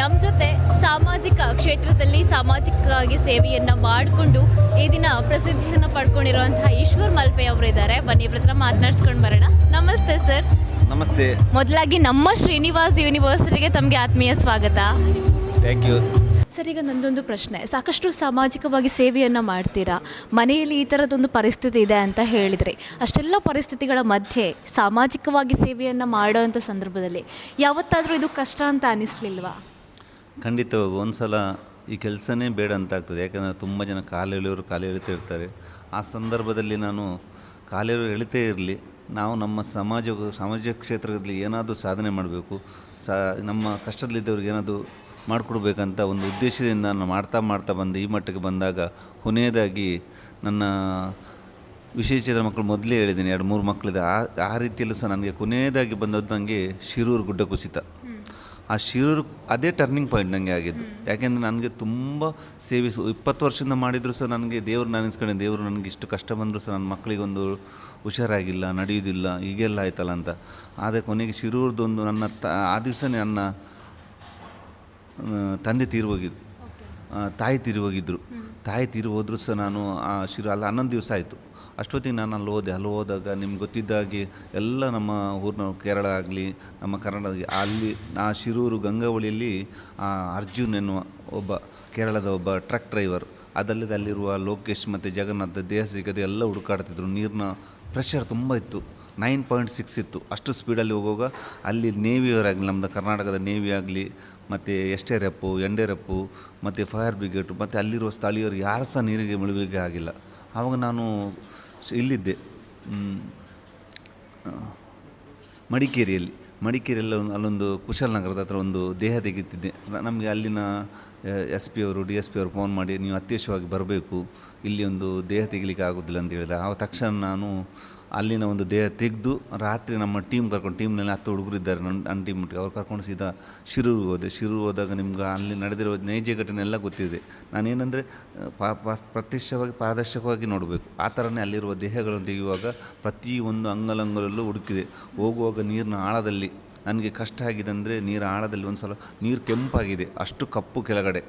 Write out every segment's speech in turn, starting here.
ನಮ್ಮ ಜೊತೆ ಸಾಮಾಜಿಕ ಕ್ಷೇತ್ರದಲ್ಲಿ ಸಾಮಾಜಿಕವಾಗಿ ಸೇವೆಯನ್ನು ಮಾಡಿಕೊಂಡು ಈ ದಿನ ಪ್ರಸಿದ್ಧಿಯನ್ನು ಪಡ್ಕೊಂಡಿರುವಂತಹ ಈಶ್ವರ್ ಮಲ್ಪೆ ಅವರು ಇದ್ದಾರೆ ಬನ್ನಿ ಇವ್ರ ಹತ್ರ ಮಾತನಾಡ್ಸ್ಕೊಂಡು ಬರೋಣ. ನಮಸ್ತೆ ಸರ್. ನಮಸ್ತೆ. ಮೊದಲಾಗಿ ನಮ್ಮ ಶ್ರೀನಿವಾಸ್ ಯೂನಿವರ್ಸಿಟಿಗೆ ತಮಗೆ ಆತ್ಮೀಯ ಸ್ವಾಗತ. ಥ್ಯಾಂಕ್ ಯು ಸರ್ ಈಗ ನಂದೊಂದು ಪ್ರಶ್ನೆ. ಸಾಕಷ್ಟು ಸಾಮಾಜಿಕವಾಗಿ ಸೇವೆಯನ್ನು ಮಾಡ್ತೀರಾ? ಮನೆಯಲ್ಲಿ ಈ ಥರದೊಂದು ಪರಿಸ್ಥಿತಿ ಇದೆ ಅಂತ ಹೇಳಿದರೆ ಅಷ್ಟೆಲ್ಲ ಪರಿಸ್ಥಿತಿಗಳ ಮಧ್ಯೆ ಸಾಮಾಜಿಕವಾಗಿ ಸೇವೆಯನ್ನು ಮಾಡೋವಂಥ ಸಂದರ್ಭದಲ್ಲಿ ಯಾವತ್ತಾದರೂ ಇದು ಕಷ್ಟ ಅಂತ ಅನಿಸ್ಲಿಲ್ವಾ? ಖಂಡಿತವಾಗಿ ಒಂದು ಸಲ ಈ ಕೆಲಸನೇ ಬೇಡ ಅಂತ ಆಗ್ತದೆ ಯಾಕಂದರೆ ತುಂಬ ಜನ ಕಾಲು ಎಳೆಯೋರು ಕಾಲು ಎಳಿತಾ ಇರ್ತಾರೆ. ಆ ಸಂದರ್ಭದಲ್ಲಿ ನಾನು ಕಾಲು ಎಳಿತೇ ಇರಲಿ, ನಾವು ನಮ್ಮ ಸಮಾಜ ಸಾಮಾಜಿಕ ಕ್ಷೇತ್ರದಲ್ಲಿ ಏನಾದರೂ ಸಾಧನೆ ಮಾಡಬೇಕು, ಸಾ, ನಮ್ಮ ಕಷ್ಟದಲ್ಲಿದ್ದವ್ರಿಗೆ ಏನಾದರೂ ಮಾಡಿಕೊಡ್ಬೇಕಂತ ಒಂದು ಉದ್ದೇಶದಿಂದ ನಾನು ಮಾಡ್ತಾ ಮಾಡ್ತಾ ಬಂದು, ಈ ಮಟ್ಟಕ್ಕೆ ಬಂದಾಗ ಕೊನೆಯದಾಗಿ ನನ್ನ ವಿಶೇಷದ ಮಕ್ಕಳು ಮೊದಲೇ ಹೇಳಿದ್ದೀನಿ, ಎರಡು ಮೂರು ಮಕ್ಕಳಿದೆ ಆ ಆ ರೀತಿಯಲ್ಲೂ ಸಹ ನನಗೆ ಕೊನೆಯದಾಗಿ ಬಂದದ್ದು ನನಗೆ ಶಿರೂರು ಗುಡ್ಡ ಕುಸಿತ. ಆ ಶಿರೂರು ಅದೇ ಟರ್ನಿಂಗ್ ಪಾಯಿಂಟ್ ನನಗೆ ಆಗಿದ್ದು. ಯಾಕೆಂದರೆ ನನಗೆ ತುಂಬ ಸೇವೆ ಸು- ಇಪ್ಪತ್ತು ವರ್ಷದಿಂದ ಮಾಡಿದರೂ ಸಹ ನನಗೆ ದೇವರು ನಾನಿಸ್ಕೊಂಡೆ ದೇವರು ನನಗೆ ಇಷ್ಟು ಕಷ್ಟ ಬಂದರೂ ಸಹ ನನ್ನ ಮಕ್ಕಳಿಗೊಂದು ಹುಷಾರಾಗಿಲ್ಲ ನಡೆಯುವುದಿಲ್ಲ ಹೀಗೆಲ್ಲ ಆಯ್ತಲ್ಲ ಅಂತ. ಆದರೆ ಕೊನೆಗೆ ಶಿರೂರ್ದೊಂದು ನನ್ನ ತ ಆ ದಿವಸನೇ ನನ್ನ ತಂದೆ ತೀರಿ ಹೋಗಿದ್ದು ತಾಯಿ ತೀರಿ ಹೋಗಿದ್ದರು ತಾಯಿ ತೀರಿ ಹೋದರೂ ಸಹ ನಾನು ಆ ಶಿರ ಅಲ್ಲಿ ಹನ್ನೊಂದು ದಿವಸ ಆಯಿತು. ಅಷ್ಟೊತ್ತಿಗೆ ನಾನು ಅಲ್ಲಿ ಹೋದೆ. ಅಲ್ಲಿ ಹೋದಾಗ ನಿಮ್ಗೆ ಗೊತ್ತಿದ್ದಾಗೆ ಎಲ್ಲ ನಮ್ಮ ಊರಿನ ಕೇರಳ ಆಗಲಿ, ನಮ್ಮ ಕರ್ನಾಟಕ ಅಲ್ಲಿ ಆ ಶಿರೂರು ಗಂಗಾವಳಿಯಲ್ಲಿ ಆ ಅರ್ಜುನ್ ಎನ್ನುವ ಒಬ್ಬ ಕೇರಳದ ಒಬ್ಬ ಟ್ರಕ್ ಡ್ರೈವರ್, ಅದಲ್ಲದೆ ಅಲ್ಲಿರುವ ಲೋಕೇಶ್ ಮತ್ತು ಜಗನ್ನಾಥ ದೇಹ ಸಿಗದೆ ಎಲ್ಲ ಹುಡುಕಾಡ್ತಿದ್ರು. ನೀರಿನ ಪ್ರೆಷರ್ ತುಂಬ ಇತ್ತು. ನೈನ್ ಪಾಯಿಂಟ್ ಸಿಕ್ಸ್ ಇತ್ತು. ಅಷ್ಟು ಸ್ಪೀಡಲ್ಲಿ ಹೋಗುವಾಗ ಅಲ್ಲಿ ನೇವಿಯವರಾಗಲಿ ನಮ್ಮದು ಕರ್ನಾಟಕದ ನೇವಿ ಆಗಲಿ ಮತ್ತು S T R F N D R ಮತ್ತು ಫೈರ್ ಬ್ರಿಗೇಡು ಮತ್ತು ಅಲ್ಲಿರುವ ಸ್ಥಳೀಯರು ಯಾರು ಸಹ ನೀರಿಗೆ ಮುಳುಗಲಿಕ್ಕೆ ಆಗಿಲ್ಲ. ಆವಾಗ ನಾನು ಇಲ್ಲಿದ್ದೆ. ಮಡಿಕೇರಿಯಲ್ಲಿ. ಮಡಿಕೇರಿಯಲ್ಲಿ ಒಂದು ಅಲ್ಲೊಂದು ಕುಶಾಲನಗರದ ಹತ್ರ ಒಂದು ದೇಹ ತೆಗೆತಿದ್ದೆ. ನಮಗೆ ಅಲ್ಲಿನ ಎಸ್ ಪಿ ಅವರು, ಡಿ ಎಸ್ ಪಿ ಅವರು ಫೋನ್ ಮಾಡಿ, ನೀವು ಅತ್ಯವಶ್ಯವಾಗಿ ಬರಬೇಕು. ಇಲ್ಲಿ ಒಂದು ದೇಹ ತೆಗಿಲಿಕ್ಕೆ ಆಗೋದಿಲ್ಲ ಅಂತ ಹೇಳಿದೆ. ಆ ತಕ್ಷಣ ನಾನು ಅಲ್ಲಿನ ಒಂದು ದೇಹ ತೆಗೆದು ರಾತ್ರಿ ನಮ್ಮ ಟೀಮ್ ಕರ್ಕೊಂಡು ಟೀಮ್ನಲ್ಲಿ ಹತ್ತು ಹುಡುಗರು ಇದ್ದಾರೆ ನನ್ನ ನನ್ನ ಟೀಮ್ ಅವ್ರು ಕರ್ಕೊಂಡು ಸೀದಾ ಶಿರೂರಿಗೆ ಹೋದೆ. ಶಿರೂರು ಹೋದಾಗ ನಿಮ್ಗೆ ಅಲ್ಲಿ ನಡೆದಿರೋ ನೈಜ ಘಟನೆ ಎಲ್ಲ ಗೊತ್ತಿದೆ. ನಾನೇನೆಂದರೆ ಪ್ರತ್ಯಕ್ಷವಾಗಿ, ಪಾರದರ್ಶಕವಾಗಿ ನೋಡಬೇಕು. ಆ ಥರನೇ ಅಲ್ಲಿರುವ ದೇಹಗಳನ್ನು ತೆಗೆಯುವಾಗ ಪ್ರತಿಯೊಂದು ಅಂಗಲಂಗಲಲ್ಲೂ ಹುಡುಕಿದೆ ಹೋಗುವಾಗ ನೀರಿನ ಆಳದಲ್ಲಿ ನನಗೆ ಕಷ್ಟ ಆಗಿದೆ ಅಂದರೆ ನೀರು ಆಳದಲ್ಲಿ ಒಂದು ಸಲ ನೀರು ಕೆಂಪಾಗಿದೆ ಅಷ್ಟು ಕಪ್ಪು ಕೆಳಗಡೆ.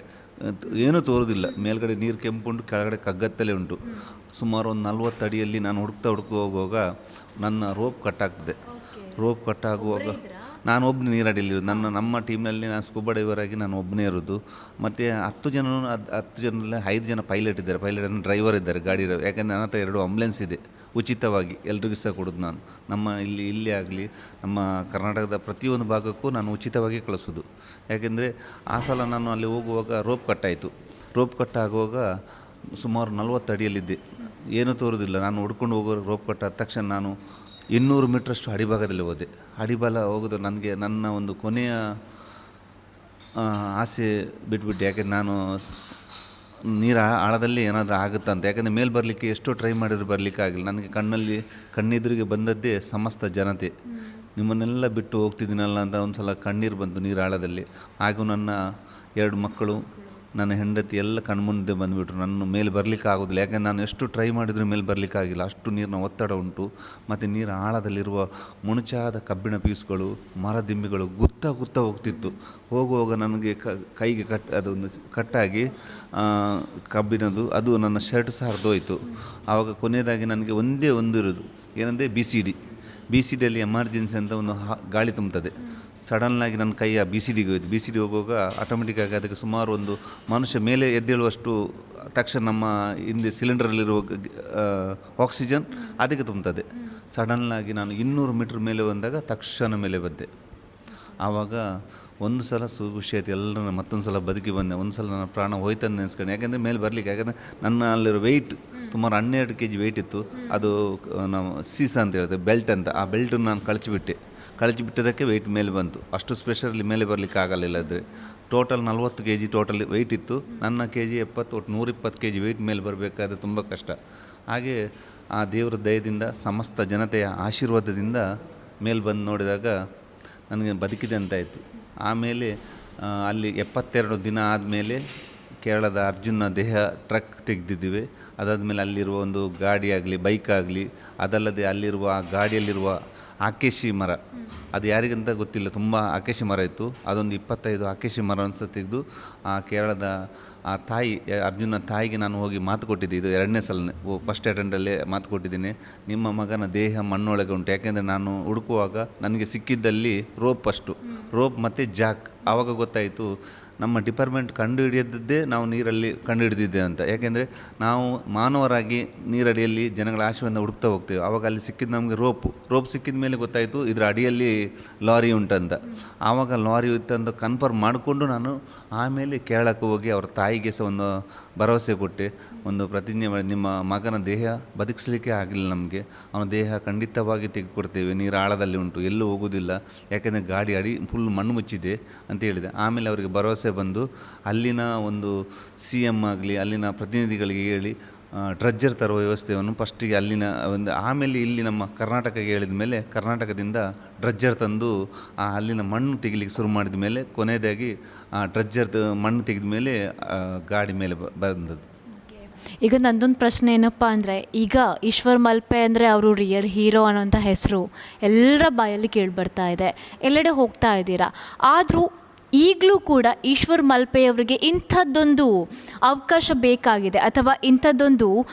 ಏನೂ ತೋರೋದಿಲ್ಲ. ಮೇಲ್ಗಡೆ ನೀರು ಕೆಂಪುಂಟು ಕೆಳಗಡೆ ಕಗ್ಗತ್ತಲೇ ಉಂಟು. ಸುಮಾರು ಒಂದು ನಲ್ವತ್ತು ಅಡಿಯಲ್ಲಿ ನಾನು ಹುಡುಕ್ತಾ ಹುಡುಕ್ತಾ ಹೋಗುವಾಗ ನನ್ನ ರೋಪ್ ಕಟ್ಟಾಗ್ತದೆ ರೋಪ್ ಕಟ್ಟಾಗುವಾಗ ನಾನು ಒಬ್ಬನೇ ನೀರಡಿಲಿರೋದು ನನ್ನ, ನಮ್ಮ ಟೀಮ್ನಲ್ಲಿ ನಾನು ಸ್ಕೂಬಾ ಡೈವರ್ ಆಗಿ ನಾನು ಒಬ್ಬನೇ ಇರೋದು. ಮತ್ತು ಹತ್ತು ಜನ ಹತ್ತು ಜನರಲ್ಲಿ ಐದು ಜನ ಪೈಲಟ್ ಇದ್ದಾರೆ. ಪೈಲಟ್ ಅಂದರೆ ಡ್ರೈವರ್ ಇದ್ದಾರೆ, ಗಾಡಿ ಯಾಕೆಂದರೆ ನನ್ನ ಹತ್ರ ಎರಡು ಆಂಬುಲೆನ್ಸ್ ಇದೆ, ಉಚಿತವಾಗಿ. ಎಲ್ರಿಗೂ ಸಹ ಕೊಡೋದು ನಾನು. ನಮ್ಮ ಇಲ್ಲಿ ಇಲ್ಲಿ ಆಗಲಿ, ನಮ್ಮ ಕರ್ನಾಟಕದ ಪ್ರತಿಯೊಂದು ಭಾಗಕ್ಕೂ ನಾನು ಉಚಿತವಾಗಿ ಕಳಿಸೋದು. ಯಾಕೆಂದರೆ ಆ ಸಲ ನಾನು ಅಲ್ಲಿ ಹೋಗುವಾಗ ರೋಪ್ ಕಟ್ಟಾಯಿತು ರೋಪ್ ಕಟ್ಟಾಗುವಾಗ ಸುಮಾರು ನಲ್ವತ್ತು ಅಡಿಯಲ್ಲಿದ್ದೆ. ಏನೂ ತೋರೋದಿಲ್ಲ. ನಾನು ಹುಡ್ಕೊಂಡು ಹೋಗೋ ರೋಪ್ ಕಟ್ಟಾದ ತಕ್ಷಣ ನಾನು ಇನ್ನೂರು ಮೀಟ್ರಷ್ಟು ಅಡಿಭಾಗದಲ್ಲಿ ಹೋದೆ. ಅಡಿಬಾಲ ಹೋಗೋದು ನನಗೆ ನನ್ನ ಒಂದು ಕೊನೆಯ ಆಸೆ ಬಿಟ್ಬಿಟ್ಟು ಯಾಕೆ ನಾನು ನೀರು ಆಳದಲ್ಲಿ ಏನಾದರೂ ಆಗುತ್ತಾ ಅಂತ. ಯಾಕಂದರೆ ಮೇಲೆ ಬರಲಿಕ್ಕೆ ಎಷ್ಟೋ ಟ್ರೈ ಮಾಡಿದ್ರು ಬರಲಿಕ್ಕೆ ಆಗಿಲ್ಲ. ನನಗೆ ಕಣ್ಣಲ್ಲಿ ಕಣ್ಣೆದುರಿಗೆ ಬಂದದ್ದೇ ಸಮಸ್ತ ಜನತೆ. ನಿಮ್ಮನ್ನೆಲ್ಲ ಬಿಟ್ಟು ಹೋಗ್ತಿದ್ದೀನಲ್ಲ ಅಂತ ಒಂದು ಸಲ ಕಣ್ಣೀರು ಬಂತು ನೀರು ಆಳದಲ್ಲಿ. ಹಾಗೂ ನನ್ನ ಎರಡು ಮಕ್ಕಳು ನನ್ನ ಹೆಂಡತಿ ಎಲ್ಲ ಕಣ್ಮುಂದೆ ಬಂದುಬಿಟ್ರು. ನನ್ನ ಮೇಲೆ ಬರಲಿಕ್ಕೆ ಆಗೋದಿಲ್ಲ. ಯಾಕಂದ್ರೆ ನಾನು ಎಷ್ಟು ಟ್ರೈ ಮಾಡಿದರೂ ಮೇಲೆ ಬರಲಿಕ್ಕೆ ಆಗಿಲ್ಲ. ಅಷ್ಟು ನೀರಿನ ಒತ್ತಡ ಉಂಟು. ಮತ್ತು ನೀರು ಆಳದಲ್ಲಿರುವ ಮುಣುಚಾದ ಕಬ್ಬಿಣ ಪೀಸ್ಗಳು ಮರದಿಂಬಿಗಳು ಗುತ್ತ ಗುತ್ತ ಹೋಗ್ತಿತ್ತು. ಹೋಗುವಾಗ ನನಗೆ ಕೈಗೆ ಕಟ್, ಅದೊಂದು ಕಟ್ಟಾಗಿ ಕಬ್ಬಿಣದು ಅದು ನನ್ನ ಶರ್ಟ್ ಸಹ ಹರಿದೋಯ್ತು ಆವಾಗ ಕೊನೆಯದಾಗಿ ನನಗೆ ಒಂದೇ ಒಂದು ಇರೋದು. ಏನಂದರೆ B C D B C ಡಿಯಲ್ಲಿ emergency ಅಂತ ಒಂದು ಗಾಳಿ ತುಂಬುತ್ತದೆ. ಸಡನ್ನಾಗಿ ನನ್ನ ಕೈಯ ಬಿ ಸಿ ಡಿಗೆ ಹೋಯ್ತು. ಬಿ ಸಿ ಡಿ ಹೋಗುವಾಗ ಆಟೋಮೆಟಿಕ್ಕಾಗಿ ಅದಕ್ಕೆ ಸುಮಾರು ಒಂದು ಮನುಷ್ಯ ಮೇಲೆ ಎದ್ದೇಳುವಷ್ಟು ತಕ್ಷಣ ನಮ್ಮ ಹಿಂದೆ ಸಿಲಿಂಡರಲ್ಲಿರುವ ಆಕ್ಸಿಜನ್ ಅದಕ್ಕೆ ತುಂಬುತ್ತದೆ ಸಡನ್ನಾಗಿ ನಾನು ಇನ್ನೂರು ಮೀಟ್ರ್ ಮೇಲೆ ಬಂದಾಗ ತಕ್ಷಣ ಮೇಲೆ ಬಂದೆ. ಆವಾಗ ಒಂದು ಸಲ ಖುಷಿ ಆಯ್ತು ಎಲ್ಲರೂ ಮತ್ತೊಂದು ಸಲ ಬದುಕಿ ಬಂದೆ. ಒಂದು ಸಲ ನನ್ನ ಪ್ರಾಣ ಹೋಯ್ತಂದು ನೆನೆಸ್ಕೊಂಡು ಯಾಕೆಂದರೆ ಮೇಲೆ ಬರಲಿಕ್ಕೆ ಯಾಕಂದರೆ ನನ್ನ ಅಲ್ಲಿರೋ ವೆಯ್ಟ್ ಸುಮಾರು ಹನ್ನೆರಡು ಕೆ ಜಿ ವೆಯ್ಟ್ ಇತ್ತು ಅದು ನಾವು ಸೀಸ ಅಂತ ಹೇಳ್ತೇವೆ ಬೆಲ್ಟ್ ಅಂತ. ಆ ಬೆಲ್ಟನ್ನು ನಾನು ಕಳಚಿಬಿಟ್ಟೆ. ಕಳಚಿಬಿಟ್ಟದಕ್ಕೆ ವೆಯ್ಟ್ ಮೇಲೆ ಬಂತು. ಅಷ್ಟು ಸ್ಪೆಷಲಿ ಮೇಲೆ ಬರಲಿಕ್ಕೆ ಆಗಲಿಲ್ಲ ಇಲ್ಲದ್ರೆ ಟೋಟಲ್ ನಲವತ್ತು ಕೆ ಜಿ ಟೋಟಲ್ ವೆಯ್ಟ್ ಇತ್ತು. ನನ್ನ ಕೆ ಜಿ ಎಪ್ಪತ್ತು ಒಟ್ಟು ನೂರಿಪ್ಪತ್ತು ಕೆ ಜಿ ವೆಯ್ಟ್ ಮೇಲೆ ಬರಬೇಕಾದ್ರೆ ತುಂಬ ಕಷ್ಟ. ಹಾಗೆ ಆ ದೇವರ ದಯದಿಂದ, ಸಮಸ್ತ ಜನತೆಯ ಆಶೀರ್ವಾದದಿಂದ ಮೇಲೆ ಬಂದು ನೋಡಿದಾಗ ನನಗೆ ಬದುಕಿದೆ ಅಂತಾಯಿತು ಆಮೇಲೆ ಅಲ್ಲಿ ಎಪ್ಪತ್ತೆರಡು ದಿನ ಆದಮೇಲೆ ಕೇರಳದ ಅರ್ಜುನ ದೇಹ ಟ್ರಕ್ ತೆಗೆದಿದ್ದೀವಿ. ಅದಾದಮೇಲೆ ಅಲ್ಲಿರುವ ಒಂದು ಗಾಡಿ ಆಗಲಿ ಬೈಕ್ ಆಗಲಿ, ಅದಲ್ಲದೆ ಅಲ್ಲಿರುವ ಆ ಗಾಡಿಯಲ್ಲಿರುವ ಆಕೇಶಿ ಮರ. ಅದು ಯಾರಿಗಂತ ಗೊತ್ತಿಲ್ಲ, ತುಂಬ ಆಕೇಶಿ ಮರ ಇತ್ತು. ಅದೊಂದು ಇಪ್ಪತ್ತೈದು ಆಕೇಶಿ ಮರ ಸಹ ತೆಗೆದು, ಆ ಕೇರಳದ, ಆ ತಾಯಿ ಅರ್ಜುನ ತಾಯಿಗೆ ನಾನು ಹೋಗಿ ಮಾತು ಕೊಟ್ಟಿದ್ದೆ. ಇದು ಎರಡನೇ ಸಲ ಫಸ್ಟ್ ಅಟೆಂಡಲ್ಲೇ ಮಾತು ಕೊಟ್ಟಿದ್ದೀನಿ. ನಿಮ್ಮ ಮಗನ ದೇಹ ಮಣ್ಣೊಳಗೆ ಉಂಟು. ಯಾಕೆಂದರೆ ನಾನು ಹುಡುಕುವಾಗ ನನಗೆ ಸಿಕ್ಕಿದ್ದಲ್ಲಿ ರೋಪ್ ಅಷ್ಟು. ರೋಪ್ ಮತ್ತು ಜಾಕ್ ಆವಾಗ ಗೊತ್ತಾಯಿತು, ನಮ್ಮ ಡಿಪಾರ್ಟ್ಮೆಂಟ್ ಕಂಡು ಹಿಡಿಯದ್ದೇ ನಾವು ನೀರಲ್ಲಿ ಕಂಡು ಹಿಡಿದಿದ್ದೆ ಅಂತ. ಯಾಕೆಂದರೆ ನಾವು ಮಾನವರಾಗಿ ನೀರಡಿಯಲ್ಲಿ ಜನಗಳ ಆಶಯವನ್ನು ಹುಡುಕ್ತಾ ಹೋಗ್ತೇವೆ. ಆವಾಗ ಅಲ್ಲಿ ಸಿಕ್ಕಿದ್ದು ನಮಗೆ ರೋಪು. ರೋಪ್ ಸಿಕ್ಕಿದ ಮೇಲೆ ಗೊತ್ತಾಯಿತು ಇದರ ಅಡಿಯಲ್ಲಿ ಲಾರಿ ಉಂಟಂತ. ಆವಾಗ ಲಾರಿ ಇತ್ತಂತ ಕನ್ಫರ್ಮ್ ಮಾಡಿಕೊಂಡು ನಾನು ಆಮೇಲೆ ಕೇರಳಕ್ಕೆ ಹೋಗಿ ಅವ್ರ ತಾಯಿಗೆ ಸಹ ಒಂದು ಭರವಸೆ ಕೊಟ್ಟೆ. ಒಂದು ಪ್ರತಿಜ್ಞೆ ಮಾಡಿ, ನಿಮ್ಮ ಮಗನ ದೇಹ ಬದುಕಿಸ್ಲಿಕ್ಕೆ ಆಗಲಿಲ್ಲ ನಮಗೆ. ಅವನ ದೇಹ ಖಂಡಿತವಾಗಿ ತೆಗೆದುಕೊಡ್ತೇವೆ. ನೀರು ಆಳದಲ್ಲಿ ಉಂಟು. ಎಲ್ಲೂ ಹೋಗೋದಿಲ್ಲ. ಯಾಕೆಂದರೆ ಗಾಡಿ ಅಡಿ ಫುಲ್ ಮಣ್ಣು ಮುಚ್ಚಿದೆ ಅಂತ ಹೇಳಿದೆ. ಆಮೇಲೆ ಅವರಿಗೆ ಭರವಸೆ ಬಂದು ಅಲ್ಲಿನ ಒಂದು ಸಿ ಎಂ ಆಗಲಿ, ಅಲ್ಲಿನ ಪ್ರತಿನಿಧಿಗಳಿಗೆ ಹೇಳಿ ಡ್ರಜ್ಜರ್ ತರುವ ವ್ಯವಸ್ಥೆಯನ್ನು ಫಸ್ಟಿಗೆ ಅಲ್ಲಿನ, ಒಂದು ಆಮೇಲೆ ಇಲ್ಲಿ ನಮ್ಮ ಕರ್ನಾಟಕಕ್ಕೆ ಹೇಳಿದ ಮೇಲೆ ಕರ್ನಾಟಕದಿಂದ ಡ್ರಜ್ಜರ್ ತಂದು, ಆ, ಅಲ್ಲಿನ ಮಣ್ಣು ತೆಗಿಲಿಕ್ಕೆ ಶುರು ಮಾಡಿದ ಮೇಲೆ ಕೊನೆಯದಾಗಿ, ಆ ಡ್ರಜ್ಜರ್ ಮಣ್ಣು ತೆಗೆದ ಮೇಲೆ ಗಾಡಿ ಮೇಲೆ ಬಂದದ್ದು. ಈಗ ನಂದೊಂದು ಪ್ರಶ್ನೆ ಏನಪ್ಪ ಅಂದರೆ, ಈಗ ಈಶ್ವರ್ ಮಲ್ಪೆ ಅಂದರೆ ಅವರು ರಿಯಲ್ ಹೀರೋ ಅನ್ನೋಂಥ ಹೆಸರು ಎಲ್ಲರ ಬಾಯಲ್ಲಿ ಕೇಳಿಬರ್ತಾ ಇದೆ. ಎಲ್ಲೆಡೆ ಹೋಗ್ತಾ ಇದ್ದೀರಾ? ಆದರೂ ಈಗಲೂ ಕೂಡ ಈಶ್ವರ್ ಮಲ್ಪೆಯವರಿಗೆ ಇಂಥದ್ದೊಂದು ಅವಕಾಶ ಬೇಕಾಗಿದೆ ಅಥವಾ ಇಂಥದ್ದೊಂದು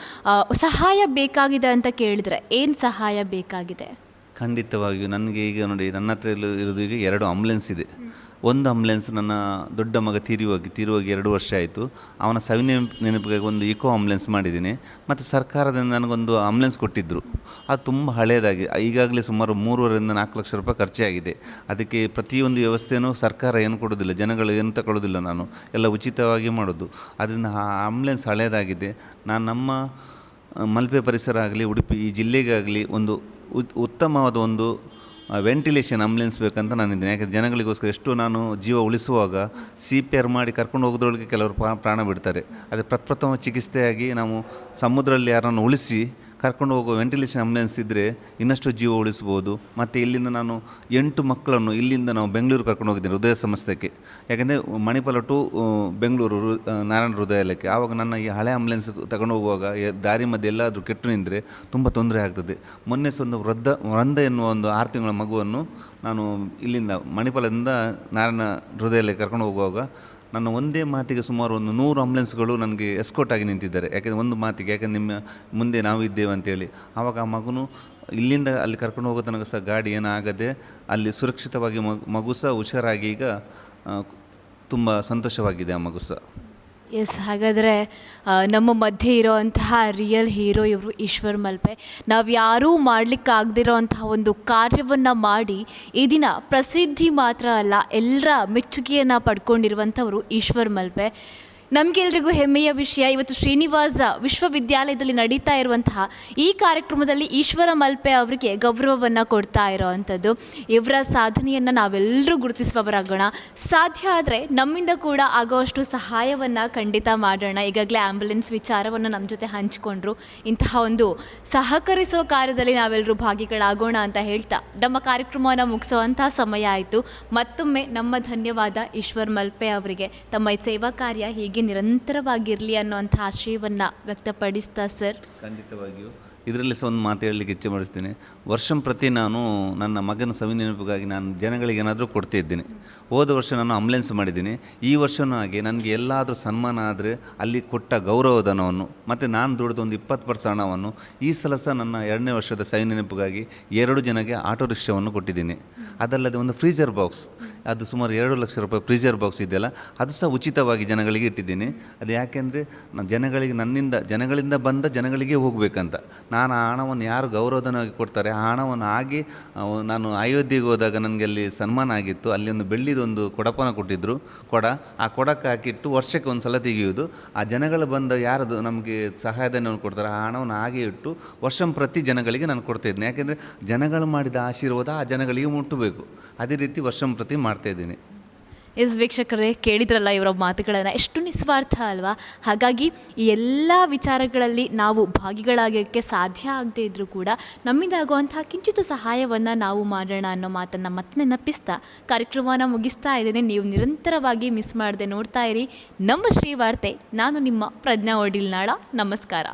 ಸಹಾಯ ಬೇಕಾಗಿದೆ ಅಂತ ಕೇಳಿದರೆ ಏನು ಸಹಾಯ ಬೇಕಾಗಿದೆ? ಖಂಡಿತವಾಗಿಯೂ. ನನಗೆ ಈಗ ನೋಡಿ ನನ್ನ ಹತ್ರ ಇರೋದು ಈಗ ಎರಡು ಆಂಬುಲೆನ್ಸ್ ಇದೆ. ಒಂದು ಆಂಬ್ಯುಲೆನ್ಸ್ ನನ್ನ ದೊಡ್ಡ ಮಗ ತೀರಿ ಹೋಗಿ ತೀರಿ ಎರಡು ವರ್ಷ ಆಯಿತು. ಅವನ ಸವಿ ನೆನಪು, ನೆನಪಿಗಾಗಿ ಒಂದು ಇಕೋ ಆಂಬ್ಯುಲೆನ್ಸ್ ಮಾಡಿದ್ದೀನಿ. ಮತ್ತು ಸರ್ಕಾರದಿಂದ ನನಗೊಂದು ಆಂಬ್ಯುಲೆನ್ಸ್ ಕೊಟ್ಟಿದ್ದರು ಅದು ತುಂಬ ಹಳೆಯದಾಗಿ ಈಗಾಗಲೇ ಸುಮಾರು ಮೂರುವರೆಯಿಂದ ನಾಲ್ಕು ಲಕ್ಷ ರೂಪಾಯಿ ಖರ್ಚಾಗಿದೆ. ಅದಕ್ಕೆ ಪ್ರತಿಯೊಂದು ವ್ಯವಸ್ಥೆಯೂ ಸರ್ಕಾರ ಏನು ಕೊಡೋದಿಲ್ಲ, ಜನಗಳು ಏನು ತಗೊಳ್ಳೋದಿಲ್ಲ ನಾನು. ಎಲ್ಲ ಉಚಿತವಾಗಿ ಮಾಡೋದು. ಅದರಿಂದ ಆ ಆಂಬ್ಯುಲೆನ್ಸ್ ಹಳೆಯದಾಗಿದೆ ನಾನು ನಮ್ಮ, ಮಲ್ಪೆ ಪರಿಸರ ಆಗಲಿ, ಉಡುಪಿ ಈ ಜಿಲ್ಲೆಗಾಗಲಿ ಒಂದು ಉತ್- ಉತ್ತಮವಾದ ಒಂದು ವೆಂಟಿಲೇಷನ್ ಆಂಬುಲೆನ್ಸ್ ಬೇಕಂತ ನಾನಿದ್ದೀನಿ ಯಾಕೆ ಜನಗಳಿಗೋಸ್ಕರ ಎಷ್ಟು ನಾನು ಜೀವ ಉಳಿಸುವಾಗ ಸಿ ಪಿ ಆರ್ ಮಾಡಿ ಕರ್ಕೊಂಡು ಹೋಗೋದ್ರೊಳಗೆ ಕೆಲವರು ಪ್ರಾ- ಪ್ರಾಣ ಬಿಡ್ತಾರೆ. ಅದೇ ಪ್ರಪ್ರಥಮ ಚಿಕಿತ್ಸೆಯಾಗಿ ನಾವು ಸಮುದ್ರದಲ್ಲಿ ಯಾರನ್ನು ಉಳಿಸಿ ಕರ್ಕೊಂಡು ಹೋಗೋ ವೆಂಟಿಲೇಷನ್ ಆಂಬುಲೆನ್ಸ್ ಇದ್ದರೆ ಇನ್ನಷ್ಟು ಜೀವ ಉಳಿಸ್ಬೋದು. ಮತ್ತು ಇಲ್ಲಿಂದ ನಾನು ಎಂಟು ಮಕ್ಕಳನ್ನು ಇಲ್ಲಿಂದ ನಾವು ಬೆಂಗಳೂರು ಕರ್ಕೊಂಡು ಹೋಗಿದ್ದೀನಿ ಹೃದಯ ಸಂಸ್ಥೆಗೆ ಯಾಕೆಂದರೆ ಮಣಿಪಾಲ ಟು ಬೆಂಗಳೂರು ನಾರಾಯಣ ಹೃದಯಾಲಯಕ್ಕೆ. ಆವಾಗ ನನ್ನ ಈ ಹಳೆ ಆಂಬ್ಯುಲೆನ್ಸ್ ತಗೊಂಡು ಹೋಗುವಾಗ ದಾರಿ ಮಧ್ಯೆ ಎಲ್ಲಾದರೂ ಕೆಟ್ಟು ನಿಂದರೆ ತುಂಬ ತೊಂದರೆ ಆಗ್ತದೆ. ಮೊನ್ನೆ ಸಹ ಒಂದು ವೃದ್ಧ, ವೃಂದ ಎನ್ನುವ ಒಂದು ಆರು ತಿಂಗಳ ಮಗುವನ್ನು ನಾನು ಇಲ್ಲಿಂದ ಮಣಿಪಾಲದಿಂದ ನಾರಾಯಣ ಹೃದಯಾಲಯಕ್ಕೆ ಕರ್ಕೊಂಡು ಹೋಗುವಾಗ ನನ್ನ ಒಂದೇ ಮಾತಿಗೆ ಸುಮಾರು ಒಂದು ನೂರು ಆಂಬುಲೆನ್ಸ್ಗಳು ನನಗೆ ಎಸ್ಕೋಟ್ ಆಗಿ ನಿಂತಿದ್ದಾರೆ. ಯಾಕೆಂದರೆ ಒಂದು ಮಾತಿಗೆ, ಯಾಕೆಂದ್ರೆ ನಿಮ್ಮ ಮುಂದೆ ನಾವು ಇದ್ದೇವೆ ಅಂತೇಳಿ ಆವಾಗ ಆ ಮಗುನು ಇಲ್ಲಿಂದ ಅಲ್ಲಿ ಕರ್ಕೊಂಡು ಹೋಗೋ ತನಕ ಸಹ ಗಾಡಿ ಏನಾಗದೆ ಅಲ್ಲಿ ಸುರಕ್ಷಿತವಾಗಿ ಮಗು ಮಗು ಸಹ ಹುಷಾರಾಗಿ ಈಗ ತುಂಬ ಸಂತೋಷವಾಗಿದೆ ಆ ಮಗು ಸಹ. ಎಸ್ ಹಾಗಾದರೆ ನಮ್ಮ ಮಧ್ಯೆ ಇರೋವಂತಹ ರಿಯಲ್ ಹೀರೋ ಇವರು ಈಶ್ವರ್ ಮಲ್ಪೆ. ನಾವು ಯಾರೂ ಮಾಡಲಿಕ್ಕಾಗದಿರೋ ಅಂತಹ ಒಂದು ಕಾರ್ಯವನ್ನು ಮಾಡಿ ಈ ದಿನ ಪ್ರಸಿದ್ಧಿ ಮಾತ್ರ ಅಲ್ಲ, ಎಲ್ಲರ ಮೆಚ್ಚುಗೆಯನ್ನು ಪಡ್ಕೊಂಡಿರುವಂಥವರು ಈಶ್ವರ್ ಮಲ್ಪೆ. ನಮಗೆಲ್ರಿಗೂ ಹೆಮ್ಮೆಯ ವಿಷಯ. ಇವತ್ತು ಶ್ರೀನಿವಾಸ ವಿಶ್ವವಿದ್ಯಾಲಯದಲ್ಲಿ ನಡೀತಾ ಇರುವಂತಹ ಈ ಕಾರ್ಯಕ್ರಮದಲ್ಲಿ ಈಶ್ವರ ಮಲ್ಪೆ ಅವರಿಗೆ ಗೌರವವನ್ನು ಕೊಡ್ತಾ ಇರೋವಂಥದ್ದು. ಇವರ ಸಾಧನೆಯನ್ನು ನಾವೆಲ್ಲರೂ ಗುರುತಿಸುವವರಾಗೋಣ. ಸಾಧ್ಯ ಆದರೆ ನಮ್ಮಿಂದ ಕೂಡ ಆಗೋಷ್ಟು ಸಹಾಯವನ್ನು ಖಂಡಿತ ಮಾಡೋಣ. ಈಗಾಗಲೇ ಆ್ಯಂಬುಲೆನ್ಸ್ ವಿಚಾರವನ್ನು ನಮ್ಮ ಜೊತೆ ಹಂಚಿಕೊಂಡ್ರು. ಇಂತಹ ಒಂದು ಸಹಕರಿಸುವ ಕಾರ್ಯದಲ್ಲಿ ನಾವೆಲ್ಲರೂ ಭಾಗಿಗಳಾಗೋಣ ಅಂತ ಹೇಳ್ತಾ ನಮ್ಮ ಕಾರ್ಯಕ್ರಮವನ್ನು ಮುಗಿಸುವಂತಹ ಸಮಯ ಆಯಿತು. ಮತ್ತೊಮ್ಮೆ ನಮ್ಮ ಧನ್ಯವಾದ ಈಶ್ವರ್ ಮಲ್ಪೆ ಅವರಿಗೆ. ತಮ್ಮ ಸೇವಾ ಕಾರ್ಯ ಹೀಗೆ ನಿರಂತರವಾಗಿರಲಿ ಅನ್ನುವಂಥ ಆಶಯವನ್ನು ವ್ಯಕ್ತಪಡಿಸ್ತಾ ಸರ್. ಖಂಡಿತವಾಗಿಯೂ. ಇದರಲ್ಲಿ ಸಹ ಒಂದು ಮಾತು ಹೇಳಲಿಕ್ಕೆ ಇಚ್ಛೆ ಪಡಿಸ್ತೀನಿ ವರ್ಷಂ ಪ್ರತಿ ನಾನು ನನ್ನ ಮಗನ ಸವಿನೆನಪಿಗಾಗಿ ನಾನು ಜನಗಳಿಗೆ ಏನಾದರೂ ಕೊಡ್ತಿದ್ದೀನಿ ಹೋದ ವರ್ಷ ನಾನು ಅಂಬ್ಯುಲೆನ್ಸ್ ಮಾಡಿದ್ದೀನಿ. ಈ ವರ್ಷವೂ ಹಾಗೆ ನನಗೆ ಎಲ್ಲಾದರೂ ಸನ್ಮಾನ ಆದರೆ ಅಲ್ಲಿ ಕೊಟ್ಟ ಗೌರವಧನವನ್ನು ಮತ್ತು ನಾನು ದುಡಿದ ಒಂದು ಇಪ್ಪತ್ತು ಪರ್ಸೆಂಟ್ ಹಣವನ್ನು ಈ ಸಲ ಸಹ ನನ್ನ ಎರಡನೇ ವರ್ಷದ ಸವಿನೆನಪಿಗಾಗಿ ಎರಡು ಜನಗೆ ಆಟೋ ರಿಕ್ಷಾವನ್ನು ಕೊಟ್ಟಿದ್ದೀನಿ. ಅದಲ್ಲದೆ ಒಂದು ಫ್ರೀಜರ್ ಬಾಕ್ಸ್ ಅದು ಸುಮಾರು ಎರಡು ಲಕ್ಷ ರೂಪಾಯಿ ಫ್ರೀಜರ್ ಬಾಕ್ಸ್ ಇದೆಯಲ್ಲ, ಅದು ಸಹ ಉಚಿತವಾಗಿ ಜನಗಳಿಗೆ ಇಟ್ಟಿದ್ದೀನಿ. ಅದು ಯಾಕೆಂದರೆ ಜನಗಳಿಗೆ ನನ್ನಿಂದ, ಜನಗಳಿಂದ ಬಂದ ಜನಗಳಿಗೆ ಹೋಗಬೇಕಂತ. ನಾನು ಆ ಹಣವನ್ನು ಯಾರು ಗೌರವಧನವಾಗಿ ಕೊಡ್ತಾರೆ? ಆ ಹಣವನ್ನು ಆಗಿ ನಾನು ಅಯೋಧ್ಯೆಗೆ ಹೋದಾಗ ನನಗೆ ಅಲ್ಲಿ ಸನ್ಮಾನ ಆಗಿತ್ತು. ಅಲ್ಲಿ ಒಂದು ಬೆಳ್ಳಿದೊಂದು ಕೊಡಪನ ಕೊಟ್ಟಿದ್ದರು ಕೊಡ. ಆ ಕೊಡಕ್ಕೆ ಹಾಕಿಟ್ಟು ವರ್ಷಕ್ಕೆ ಒಂದು ಸಲ ತೆಗೆಯುವುದು. ಆ ಜನಗಳು ಬಂದ ಯಾರದು ನಮಗೆ ಸಹಾಯಧನವನ್ನು ಕೊಡ್ತಾರೆ ಆ ಹಣವನ್ನು ಹಾಗೆ ಇಟ್ಟು ವರ್ಷಂ ಪ್ರತಿ ಜನಗಳಿಗೆ ನಾನು ಕೊಡ್ತಾ ಇದ್ದೀನಿ. ಯಾಕೆಂದರೆ ಜನಗಳು ಮಾಡಿದ ಆಶೀರ್ವಾದ ಆ ಜನಗಳಿಗೆ ಮುಟ್ಟಬೇಕು. ಅದೇ ರೀತಿ ವರ್ಷಂ ಪ್ರತಿ ಮಾಡ್ತಾ ಇದ್ದೀನಿ. ಎಸ್ ವೀಕ್ಷಕರೇ, ಕೇಳಿದ್ರಲ್ಲ ಇವರ ಮಾತುಗಳನ್ನು? ಎಷ್ಟು ನಿಸ್ವಾರ್ಥ ಅಲ್ವಾ? ಹಾಗಾಗಿ ಈ ಎಲ್ಲ ವಿಚಾರಗಳಲ್ಲಿ ನಾವು ಭಾಗಿಗಳಾಗೋಕ್ಕೆ ಸಾಧ್ಯ ಆಗದೇ ಇದ್ದರೂ ಕೂಡ ನಮ್ಮಿಂದಾಗುವಂತಹ ಕಿಂಚಿತ ಸಹಾಯವನ್ನು ನಾವು ಮಾಡೋಣ ಅನ್ನೋ ಮಾತನ್ನು ಮತ್ತೆ ನೆನಪಿಸ್ತಾ ಕಾರ್ಯಕ್ರಮನ ಮುಗಿಸ್ತಾ ಇದ್ದೇನೆ. ನೀವು ನಿರಂತರವಾಗಿ ಮಿಸ್ ಮಾಡದೆ ನೋಡ್ತಾ ಇರಿ. ನಮ್ಮ ಶ್ರೀವಾರ್ತೆ, ನಾನು ನಿಮ್ಮ ಪ್ರಜ್ಞಾ ಒಡಿಲ್ನಾಳ. ನಮಸ್ಕಾರ.